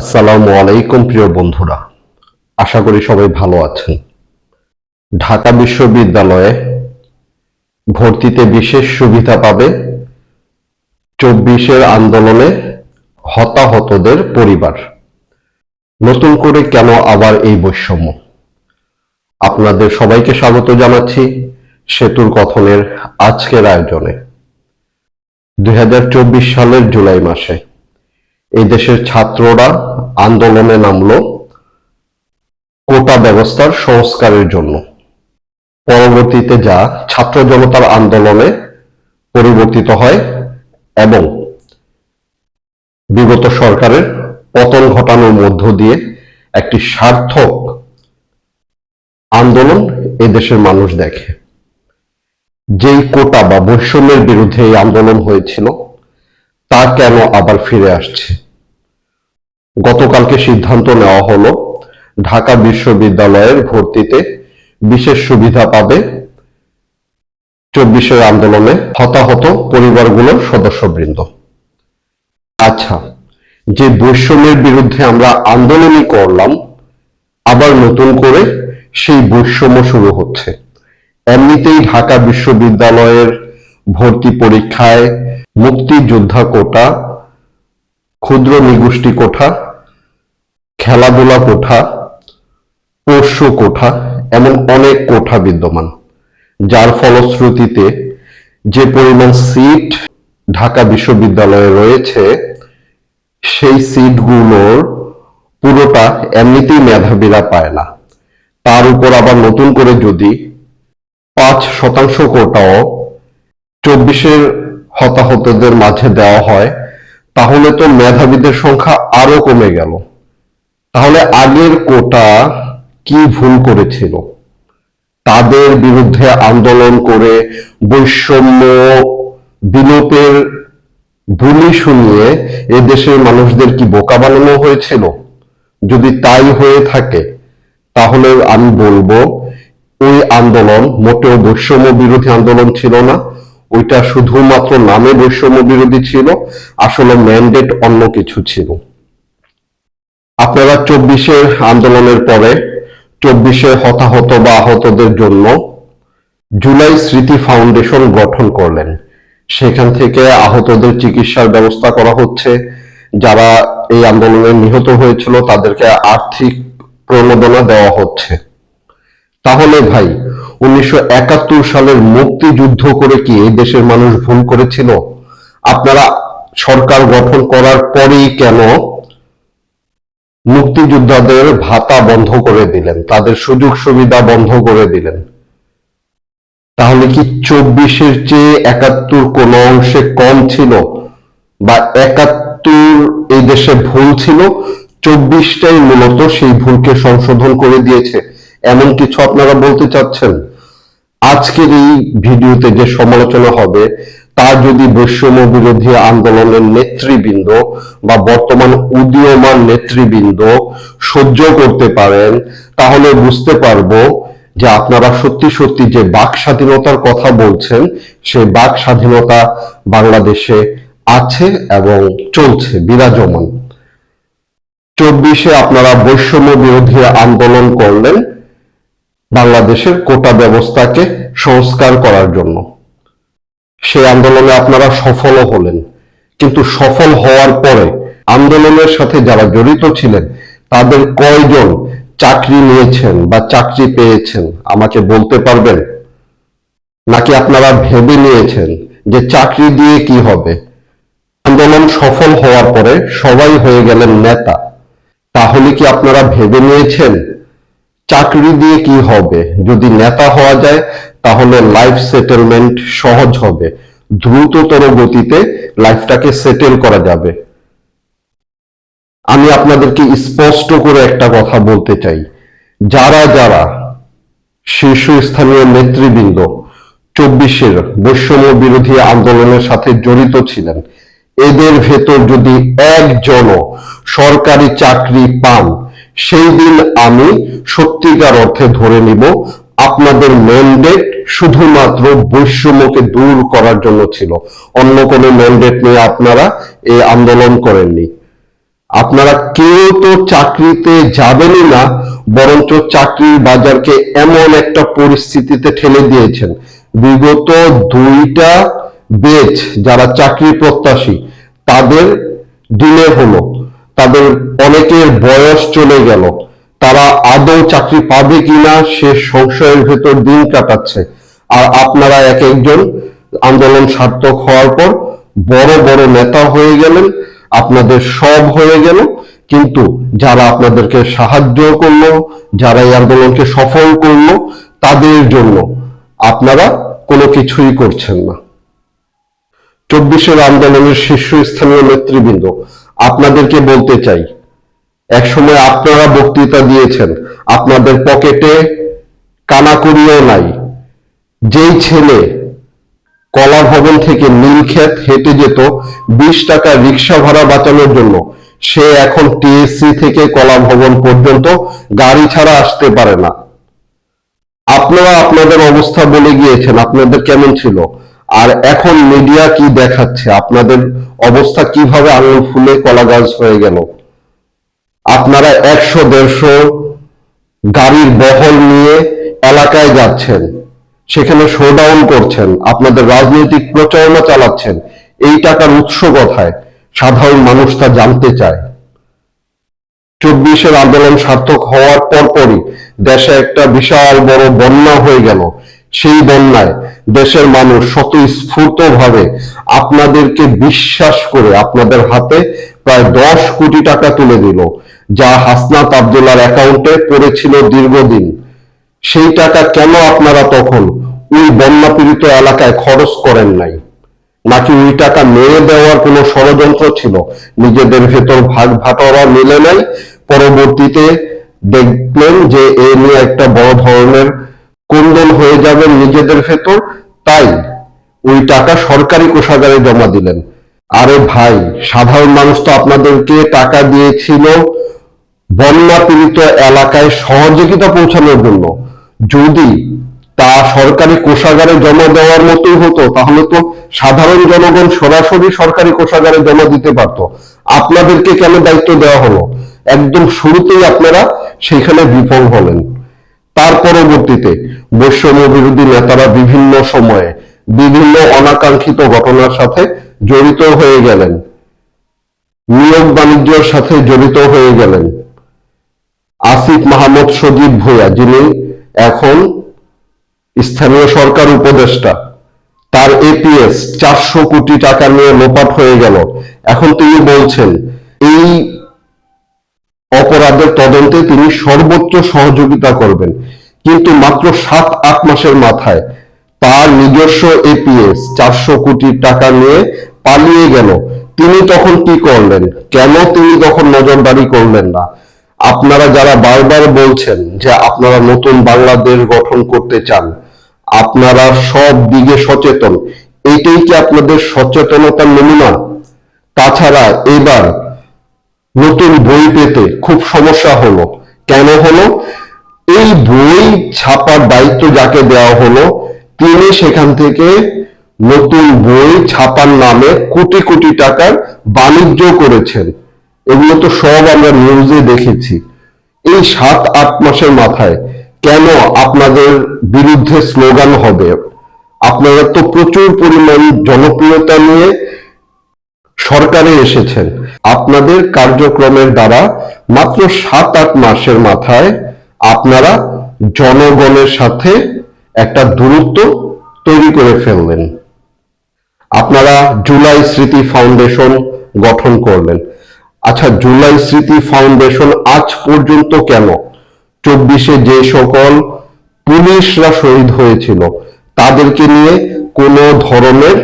আসসালামু আলাইকুম, প্রিয় বন্ধুরা। আশা করি সবাই ভালো আছেন। ঢাকা বিশ্ববিদ্যালয়ে ভর্তিতে বিশেষ সুবিধা পাবে চব্বিশের আন্দোলনে হতাহতদের পরিবার। নতুন করে কেন আবার এই বৈষম্য? আপনাদের সবাইকে স্বাগত জানাচ্ছি সেতুর কথনের আজকের আয়োজনে। দু হাজার চব্বিশ সালের জুলাই মাসে এই দেশের ছাত্ররা আন্দোলনে নামল কোটা ব্যবস্থার সংস্কারের জন্য। পরবর্তীতে যা ছাত্র জনতার আন্দোলনে পরিবর্তিত হয় এবং বিগত সরকারের পতন ঘটানোর মধ্য দিয়ে একটি সার্থক আন্দোলন এদেশের মানুষ দেখে। যেই কোটা বা বৈষম্যের বিরুদ্ধে এই আন্দোলন হয়েছিল তা কেন আবার ফিরে আসছে? গতকালকে সিদ্ধান্ত নেওয়া হলো, ঢাকা বিশ্ববিদ্যালয়ের ভর্তিতে বিশেষ সুবিধা পাবে চব্বিশের আন্দোলনে হতাহত পরিবারগুলোর সদস্যবৃন্দ। আচ্ছা যে বৈষম্যের বিরুদ্ধে আমরা আন্দোলনই করলাম, আবার নতুন করে সেই বৈষম্য শুরু হচ্ছে। এমনিতেই ঢাকা বিশ্ববিদ্যালয়ের ভর্তি পরীক্ষায় মুক্তিযোদ্ধা কোটা, ক্ষুদ্র নিগোষ্ঠী কোঠা, খেলাধুলা কোঠা, পোষ্য কোঠা, এমন অনেক কোঠা বিদ্যমান, যার ফলশ্রুতিতে যে পরিমাণ সিট ঢাকা বিশ্ববিদ্যালয়ে রয়েছে, সেই সিটগুলোর পুরোটা এমনিতেই মেধাবীরা পায় না। তার উপর আবার নতুন করে যদি পাঁচ শতাংশ কোটাও চব্বিশের হতাহতদের মাঝে দেওয়া হয়, তাহলে তো মেধাবীদের সংখ্যা আরও কমে গেল। তাহলে আগের কোটা কি ভুল করেছিল? তাদের বিরুদ্ধে আন্দোলন করে বৈষম্য বিলোপের বুলি শুনিয়ে এদেশের মানুষদের কি বোকা বানানো হয়েছিল? যদি তাই হয়ে থাকে, তাহলে আমি বলব, ওই আন্দোলন মোটেও বৈষম্য বিরোধী আন্দোলন ছিল না ওইটা শুধুমাত্র নামে বৈষম্য বিরোধী ছিল, আসলে ম্যান্ডেট অন্য কিছু ছিল। আপনারা চব্বিশের আন্দোলনের পরে, চব্বিশে হতাহত বা আহতদের জন্য জুলাই স্মৃতি ফাউন্ডেশন গঠন করলেন। সেখান থেকে আহতদের চিকিৎসার ব্যবস্থা করা হচ্ছে। যারা এই আন্দোলনে নিহত হয়েছিল, তাদেরকে আর্থিক প্রণোদনা দেওয়া হচ্ছে। তাহলে ভাই উনিশশো একাত্তর সালের মুক্তিযুদ্ধ করে কি এই দেশের মানুষ ভুল করেছিল? আপনারা সরকার গঠন করার পরেই কেন মুক্তিযোদ্ধাদের ভাতা বন্ধ করে দিলেন? তাদের সুযোগ সুবিধা বন্ধ করে দিলেন? তাহলে কি চব্বিশের চেয়ে একাত্তর কোন অংশে কম ছিল? বা একাত্তর এই দেশে ভুল ছিল? চব্বিশটাই মূলত সেই ভুলকে সংশোধন করে দিয়েছে। এমন কিছু আপনারা বলতে চাচ্ছেন? আজকের এই ভিডিওতে যে সমালোচনা হবে, তা যদি বৈষম্য বিরোধী আন্দোলনের নেতৃবৃন্দ বা বর্তমান উদীয়মান নেতৃবৃন্দ সহ্য করতে পারেন, তাহলে বুঝতে পারব যে আপনারা সত্যি সত্যি যে বাক স্বাধীনতার কথা বলছেন, সেই বাক স্বাধীনতা বাংলাদেশে আছে এবং চলছে, বিরাজমান। চব্বিশে আপনারা বৈষম্য বিরোধী আন্দোলন করলেন বাংলাদেশের কোটা ব্যবস্থাকে সংস্কার করার জন্য। সেই আন্দোলনে আপনারা সফলও হলেন। কিন্তু সফল হওয়ার পরে আন্দোলনের সাথে যারা জড়িত ছিলেন, তাদের কয়জন চাকরি নিয়েছেন বা চাকরি পেয়েছেন, আমাকে বলতে পারবেন? নাকি আপনারা ভেবে নিয়েছেন যে চাকরি দিয়ে কি হবে? আন্দোলন সফল হওয়ার পরে সবাই হয়ে গেলেন নেতা। তাহলে কি আপনারা ভেবে নিয়েছেন চাকরি দিয়ে কি হবে? যদি নেতা হওয়া যায়, তাহলে লাইফ সেটেলমেন্ট সহজ হবে। দ্রুততর গতিতে লাইফটাকে সেটেল করা যাবে। আমি আপনাদেরকে স্পষ্ট করে একটা কথা বলতে চাই। যারা যারা শীর্ষস্থানীয় নেতৃবৃন্দ, চব্বিশের বৈষম্য বিরোধী আন্দোলনের সাথে জড়িত ছিলেন, এদের ভেতর যদি একজনও সরকারি চাকরি পান, সেই দিন আমি সত্যিকার অর্থে ধরে নিব, আপনাদের ম্যান্ডেট শুধুমাত্র বৈষম্যকে দূর করার জন্য ছিল। অন্য কোনো ম্যান্ডেট নিয়ে আপনারা এই আন্দোলন করেননি। আপনারা কেউ তো চাকরিতে যাবেনই না, বরঞ্চ চাকরির বাজারকে এমন একটা পরিস্থিতিতে ঠেলে দিয়েছেন। বিগত দুইটা বেচ যারা চাকরি প্রত্যাশী, তাদের দিনে হলো, তাদের অনেকের বয়স চলে গেল। তারা আদৌ চাকরি পাবে কিনা সে সংশয়ের ভেতর দিন কাটাচ্ছে। আর আপনারা এক একজন আন্দোলন সার্থক হওয়ার পর বড় বড় নেতা হয়ে গেলেন, আপনাদের সব হয়ে গেল। কিন্তু যারা আপনাদেরকে সাহায্য করল, যারা এই আন্দোলনকে সফল করল, তাদের জন্য আপনারা কোনো কিছুই করছেন না। চব্বিশের আন্দোলনের শীর্ষস্থানীয় নেতৃবৃন্দ, আপনাদেরকে বলতে চাই একসময় আপনারা বক্তৃতা দিয়েছেন, আপনাদের পকেটে কানাকড়িও নাই। যেই ছেলে কলা ভবন থেকে নীলক্ষেত হেঁটে যেত, বিশ টাকা রিক্সা ভাড়া বাঁচানোর জন্য, সে এখন টিএসসি থেকে কলা ভবন পর্যন্ত গাড়ি ছাড়া আসতে পারে না। আপনারা আপনাদের অবস্থা বলে গিয়েছেন, আপনাদের কেমন ছিল? আর এখন মিডিয়া কি দেখাচ্ছে? আপনাদের অবস্থা কীভাবে আঙুল ফুলে কলা গাছ হয়ে গেল? আপনারা একশো, দেড়শো গাড়ির বহল নিয়ে এলাকায় যাচ্ছেন। সেখানে শোডাউন করছেন। আপনাদের রাজনৈতিক প্রচারণা চালাচ্ছেন। এই টাকার উৎস কথায়? সাধারণ মানুষ তা জানতে চায়। চব্বিশের আন্দোলন সার্থক হওয়ার পরপরই দেশে একটা বিশাল বড় বন্যা হয়ে গেল। সেই বন্যায় দেশের মানুষ স্বতঃস্ফূর্ত ভাবে আপনাদেরকে বিশ্বাস করে আপনাদের হাতে প্রায় দশ কোটি টাকা তুলে দিল। যা হাসনাত আবদুল্লার অ্যাকাউন্টে পড়েছিল দীর্ঘদিন। সেই টাকা কেন আপনারা তখন ওই বন্যা পীড়িত এলাকায় খরচ করেন নাই? নাকি ওই টাকা মেরে দেওয়ার কোনো ষড়যন্ত্র ছিল? নিজেদের ভেতর ভাগ ভাটরা মিলে নাই পরবর্তীতে দেখলেন যে এ নিয়ে একটা বড় ধরনের কুন্দন হয়ে যাবে নিজেদের ভেতর। তাই ওই টাকা সরকারি কোষাগারে জমা দিলেন। আরে ভাই, সাধারণ মানুষ তো আপনাদেরকে টাকা দিয়েছিল। বন্যা পীড়িত এলাকায় সহযোগিতা পৌঁছানোর জন্য যদি তা সরকারি কোষাগারে জমা দেওয়ার মতোই হতো, তাহলে তো সাধারণ জনগণ সরাসরি সরকারি কোষাগারে জমা দিতে পারতো। আপনাদেরকে কেন দায়িত্ব দেওয়া হলো? একদম শুরুতেই আপনারা সেখানে বিফল হলেন। তার পরবর্তীতে বৈষম্য বিরোধী নেতারা বিভিন্ন সময়ে বিভিন্ন অনাকাঙ্ক্ষিত ঘটনার সাথে জড়িত হয়ে গেলেন। নিয়োগ বাণিজ্যের সাথে জড়িত হয়ে গেলেন। আসিফ মাহমুদ সজীব ভূয়া যিনি এখন স্থানীয় সরকার উপদেষ্টা, তার এপিএস চারশো কোটি টাকা নিয়ে লোপাট হয়ে গেল। এখন তিনি বলছেন, এই অপরাধের তদন্তে তিনি সর্বোচ্চ সহযোগিতা করবেন। কিন্তু মাত্র সাত, আট মাসের মাথায় তার নিজস্ব এপিএস চারশো কোটি টাকা নিয়ে পালিয়ে গেল। তিনি তখন কি করলেন? কেন তিনি তখন নজরদারি করলেন না? আপনারা যারা বারবার বলছেন যে আপনারা নতুন বাংলাদেশ গঠন করতে চান, আপনারা সব দিকে সচেতন। এটাই কি আপনাদের সচেতনতার নমুনা? তাছাড়া এবার নতুন বই পেতে খুব সমস্যা হলো। কেন হলো? এই বই ছাপার দায়িত্ব যাকে দেওয়া হলো, তিনি সেখান থেকে নতুন বই ছাপার নামে কোটি কোটি টাকার বাণিজ্য করেছেন। এগুলো তো সব আমরা নিউজে দেখেছি। এই সাত, আট মাসের মাথায় কেন আপনাদের বিরুদ্ধে স্লোগান হবে? আপনারা তো প্রচুর পরিমাণ জনপ্রিয়তা নিয়ে সরকারে এসেছেন। আপনাদের কার্যক্রমের দ্বারা মাত্র সাত, আট মাসের মাথায় আপনারা জনগণের সাথে একটা দূরত্ব তৈরি করে ফেললেন। আপনারা জুলাই স্মৃতি ফাউন্ডেশন গঠন করলেন। আচ্ছা জুলাই স্মৃতি ফাউন্ডেশন আজ পর্যন্ত কেন? চব্বিশে যে সকল পুলিশরা শহীদ হয়েছিল, তাদেরকে নিয়ে কোনো ধরনের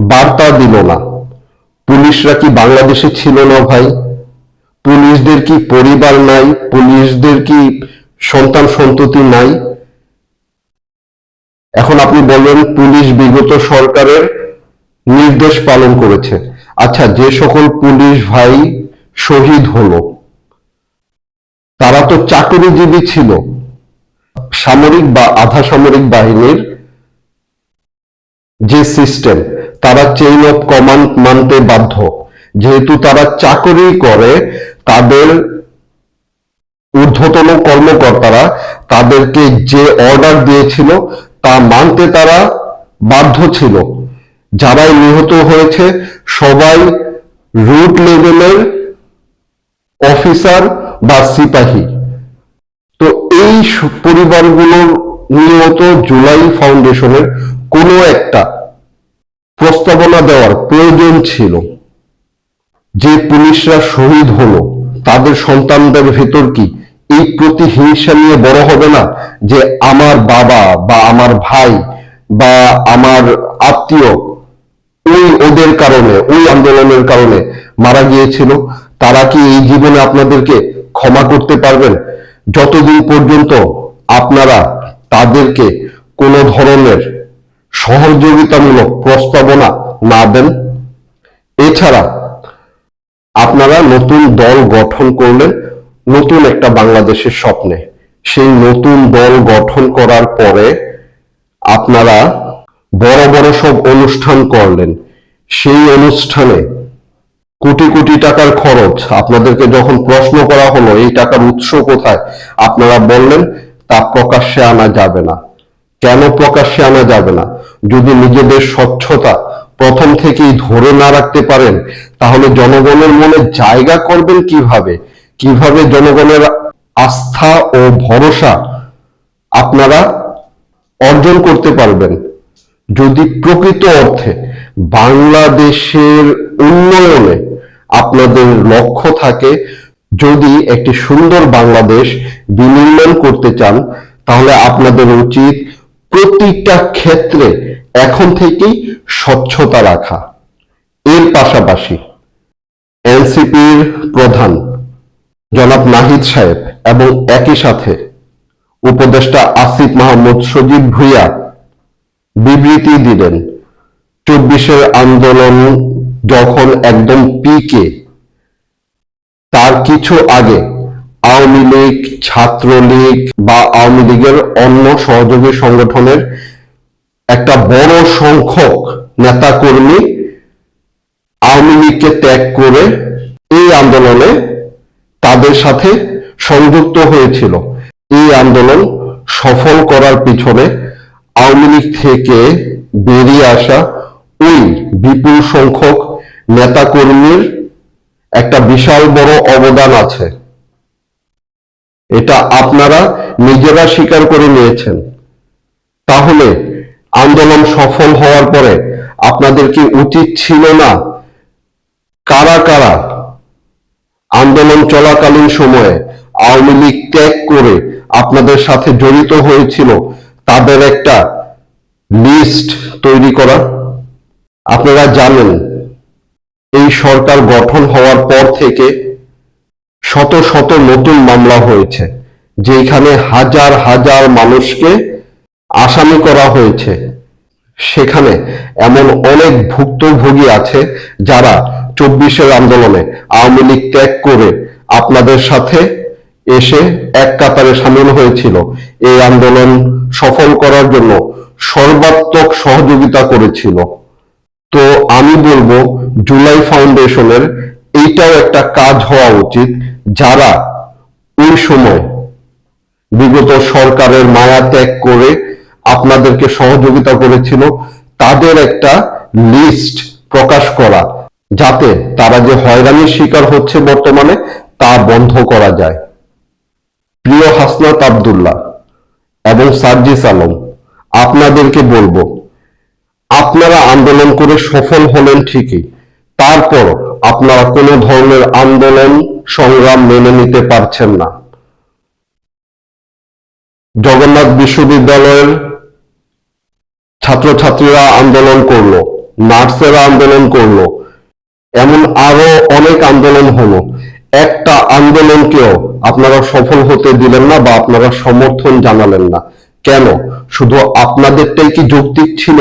বার্তা দিল না। পুলিশরা কি বাংলাদেশে ছিল না ভাই? পুলিশদের কি পরিবার নাই? পুলিশদের কি সন্তান সন্ততি নাই? এখন আপনি বলবেন পুলিশ বিগত সরকারের নির্দেশ পালন করেছে। আচ্ছা যে সকল পুলিশ ভাই শহীদ হলো, তারা তো চাকরিজীবী ছিল। সামরিক বা আধা সামরিক বাহিনীর যে সিস্টেম, তারা চেইন অফ কমান্ড মানতে বাধ্য। যেহেতু তারা চাকরি করে, তাদের ঊর্ধ্বতন কর্মকর্তারা তাদেরকে যে অর্ডার দিয়েছিল, তা মানতে তারা বাধ্য ছিল। যারাই নিহত হয়েছে, সবাই রুট লেভেলের অফিসার বা সিপাহী। তো এই পরিবারগুলোর নিয়ত জুলাই ফাউন্ডেশনের কোনো একটা প্রস্তাবনা দেওয়ার প্রয়োজন ছিল। যে পুলিশরা শহীদ হলো, তাদের সন্তানদের ভেতর কি এই প্রতিহিংসা নিয়ে বড় হবে না যে আমার বাবা বা আমার ভাই বা আমার আত্মীয় ওই ওদের কারণে, ওই আন্দোলনের কারণে মারা গিয়েছিল। তারা কি এই জীবনে আপনাদেরকে ক্ষমা করতে পারবেন? যতদিন পর্যন্ত আপনারা তাদেরকে কোনো ধরনের সহযোগিতামূলক প্রস্তাবনা না দেন, এছাড়া আপনারা নতুন দল গঠন করলেন, নতুন একটা বাংলাদেশের স্বপ্নে। সেই নতুন দল গঠন করার পরে আপনারা বড় বড় সব অনুষ্ঠান করলেন। সেই অনুষ্ঠানে কোটি কোটি টাকার খরচ। আপনাদেরকে যখন প্রশ্ন করা হলো, এই টাকার উৎস কোথায়? আপনারা বললেন, তা প্রকাশ্যে আনা যাবে না। কেন প্রকাশ্যে আনা যাবে না? যদি নিজেদের স্বচ্ছতা প্রথম থেকেই ধরে না রাখতে পারেন, তাহলে জনগণের মনে জায়গা করবেন কীভাবে? কীভাবে জনগণের আস্থা ও ভরসা আপনারা অর্জন করতে পারবেন? যদি প্রকৃত অর্থে বাংলাদেশের উন্নয়নে আপনাদের লক্ষ্য থাকে, যদি একটি সুন্দর বাংলাদেশ বিনির্মাণ করতে চান, তাহলে আপনাদের উচিত প্রতিটা ক্ষেত্রে এখন থেকেই স্বচ্ছতা রাখা। এর পাশাপাশি এনসিপির প্রধান জনাব নাহিদ সাহেব এবং একই সাথে উপদেষ্টা আসিফ মাহমুদ সজীব ভুইয়া বিবৃতি দিলেন, চব্বিশের আন্দোলন যখন একদম পিকে, তার কিছু আগে আওয়ামী লীগ, ছাত্রলীগ বা আওয়ামী লীগের অন্য সহযোগী সংগঠনের একটা বড় সংখ্যক নেতাকর্মী আওয়ামী লীগকে ত্যাগ করে এই আন্দোলনে তাদের সাথে সংযুক্ত হয়েছিল। এই আন্দোলন সফল করার পিছনে আওয়ামী লীগ থেকে বেরিয়ে আসা ওই বিপুল সংখ্যক নেতাকর্মীর একটা বিশাল বড় অবদান আছে। এটা আপনারা নিজেরা স্বীকার করে নিয়েছেন। তাহলে আন্দোলন সফল হওয়ার পরে আপনাদের কি উচিত ছিল না কারা কারা আন্দোলন চলাকালীন সময়ে আওয়ামী লীগ ত্যাগ করে আপনাদের সাথে জড়িত হয়েছিল তাদের একটা লিস্ট তৈরি করা। আপনারা জানেন, এই সরকার গঠন হওয়ার পর থেকে শত শত নতুন মামলা হয়েছে যেখানে হাজার হাজার মানুষকে আসামি করা হয়েছে। সেখানে এমন অনেক ভুক্তভোগী আছে যারা চব্বিশের আন্দোলনে আওয়ামী লীগ ত্যাগ করে আপনাদের সাথে এসে এক কাতারে সামিল হয়েছিল। এই আন্দোলন সফল করার জন্য সর্বাত্মক সহযোগিতা করেছিল। তো আমি বলব, জুলাই ফাউন্ডেশনের এইটাও একটা কাজ হওয়া উচিত, যারা ওই সময় বিগত সরকারের মায়া ত্যাগ করে আপনাদেরকে সহযোগিতা করেছিল, তাদের একটা লিস্ট প্রকাশ করা, যাতে তারা যে হয়রানির শিকার হচ্ছে বর্তমানে, তা বন্ধ করা যায়। প্রিয় হাসনাত আব্দুল্লাহ এবং সার্জিস আলম, আপনাদেরকে বলব, আপনারা আন্দোলন করে সফল হলেন ঠিকই তারপর আপনারা কোনো ধরনের আন্দোলন সংগ্রাম মেনে নিতে পারছেন না। জগন্নাথ বিশ্ববিদ্যালয়ের ছাত্রছাত্রীরা আন্দোলন করল, নার্সেরা আন্দোলন করল, এমন আরও অনেক আন্দোলন হলো। একটা আন্দোলনকেও আপনারা সফল হতে দিলেন না বা আপনারা সমর্থন জানালেন না। কেন? শুধু আপনাদেরটাই কি যৌক্তিক ছিল?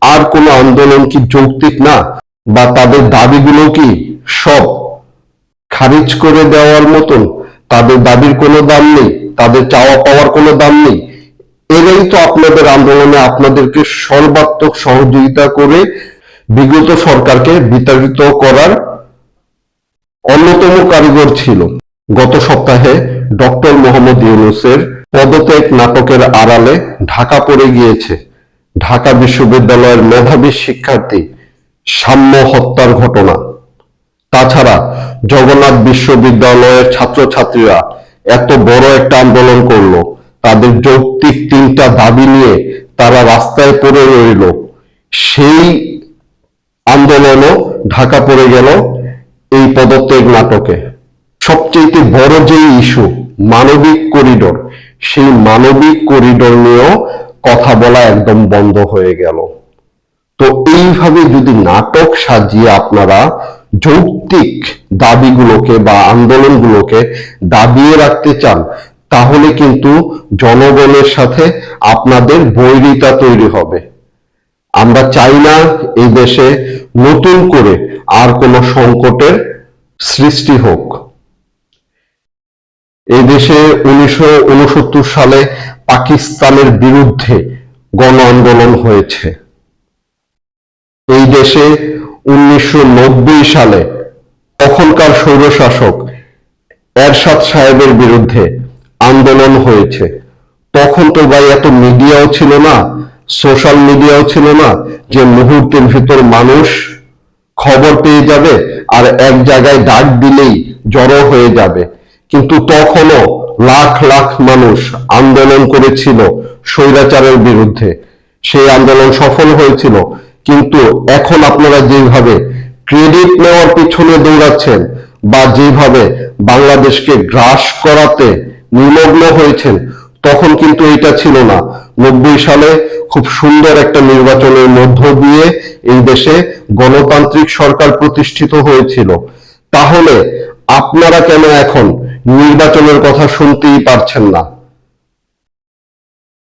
আর কোন আন্দোলন কি যৌক্তিক না? বা তাদের দাবিগুলো কি সব খারিজ করে দেওয়ার মতন? তাদের দাবির কোনো দাম নেই? তাদের চাওয়া পাওয়ার কোনো দাম নেই? এরাই তো আপনাদের আন্দোলনে আপনাদেরকে সর্বাত্মক সহযোগিতা করে বিগত সরকারকে বিতাড়িত করার অন্যতম কারিগর ছিল। গত সপ্তাহে ডক্টর মোহাম্মদ ইউনুসের পদত্যাগ নাটকের আড়ালে ঢাকা পড়ে গিয়েছে। ঢাকা বিশ্ববিদ্যালয়ের মেধাবী শিক্ষার্থী সাম্য হত্যার ঘটনা। তাছাড়া জগন্নাথ বিশ্ববিদ্যালয়ের ছাত্রছাত্রীরা এত বড় একটা আন্দোলন করল, তাদের যৌক্তিক তিনটা দাবি নিয়ে তারা রাস্তায় পড়ে রইল। সেই আন্দোলনও ঢাকা পড়ে গেল। এই পদত্যাগ নাটকে। সবচেয়ে বড় যে ইস্যু মানবিক করিডোর সেই মানবিক করিডোর নিয়েও কথা বলা একদম বন্ধ হয়ে গেল। তো এইভাবে যদি নাটক সাজিয়ে আপনারা যৌক্তিক দাবিগুলোকে বা আন্দোলনগুলোকে দাবিয়ে রাখতে চান, তাহলে কিন্তু জনগণের সাথে আপনাদের বৈরিতা তৈরি হবে। আমরা চাই না এই দেশে নতুন করে আর কোনো সংকটের সৃষ্টি হোক। এই দেশে উনিশশো উনসত্তর সালে পাকিস্তানের বিরুদ্ধে গণ আন্দোলন হয়েছে। এই দেশে উনিশশো নব্বই সালে তখনকার স্বৈরশাসক এরশাদ সাহেবের বিরুদ্ধে আন্দোলন হয়েছে। তখন তো ভাই এত মিডিয়াও ছিল না সোশ্যাল মিডিয়াও ছিল না যে মুহূর্তের ভিতর মানুষ খবর পেয়ে যাবে আর এক জায়গায় ডাক দিলেই জড়ো হয়ে যাবে। কিন্তু তখনও লাখ লাখ মানুষ আন্দোলন করেছিল স্বৈরাচারের বিরুদ্ধে। সেই আন্দোলন সফল হয়েছিল। কিন্তু এখন আপনারা যেভাবে ক্রেডিট নেওয়ার পিছনে দৌড়াচ্ছেন বা যেভাবে বাংলাদেশকে গ্রাস করাতে নিমগ্ন হয়েছেন, তখন কিন্তু এটা ছিল না। নব্বই সালে খুব সুন্দর একটা নির্বাচনের মধ্য দিয়ে এই দেশে গণতান্ত্রিক সরকার প্রতিষ্ঠিত হয়েছিল। তাহলে আপনারা কেন এখন নির্বাচনের কথা শুনতেই পারছেন না?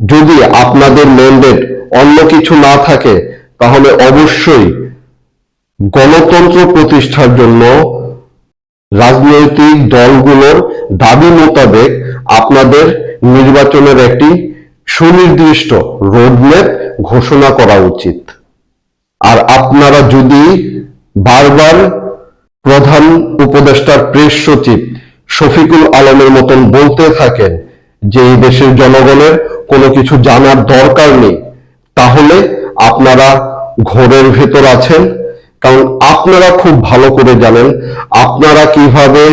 যদি আপনাদের ম্যান্ডেট অন্য কিছু না থাকে, তাহলে অবশ্যই গণতন্ত্র প্রতিষ্ঠার জন্য রাজনৈতিক দলগুলোর দাবি মোতাবেক আপনাদের নির্বাচনের একটি সুনির্দিষ্ট রোডম্যাপ ঘোষণা করা উচিত। আর আপনারা যদি বারবার প্রধান উপদেষ্টার প্রেস সচিব শফিকুল আলমের মতন বলতে থাকেন যে এই দেশের জনগণের কোনো কিছু জানার দরকার নেই, তাহলে আপনারা ঘোরের ভেতর আছেন। কারণ আপনারা খুব ভালো করে জানেন আপনারা কীভাবে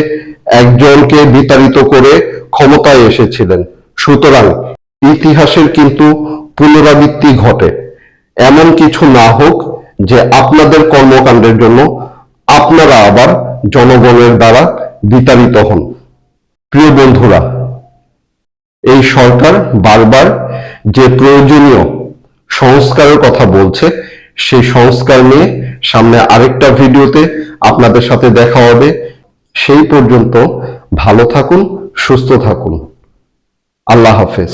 একজনকে বিতাড়িত করে ক্ষমতায় এসেছিলেন। সুতরাং ইতিহাসের কিন্তু পুনরাবৃত্তি ঘটে। এমন কিছু না হোক যে আপনাদের কর্মকাণ্ডের জন্য আপনারা আবার জনগণের দ্বারা বিতাড়িত হন। প্রিয় বন্ধুরা, এই সরকার বারবার যে প্রয়োজনীয় সংস্কারের কথা বলছে, সেই সংস্কার নিয়ে সামনে আরেকটা ভিডিওতে আপনাদের সাথে দেখা হবে। সেই পর্যন্ত ভালো থাকুন, সুস্থ থাকুন। আল্লাহ হাফেজ।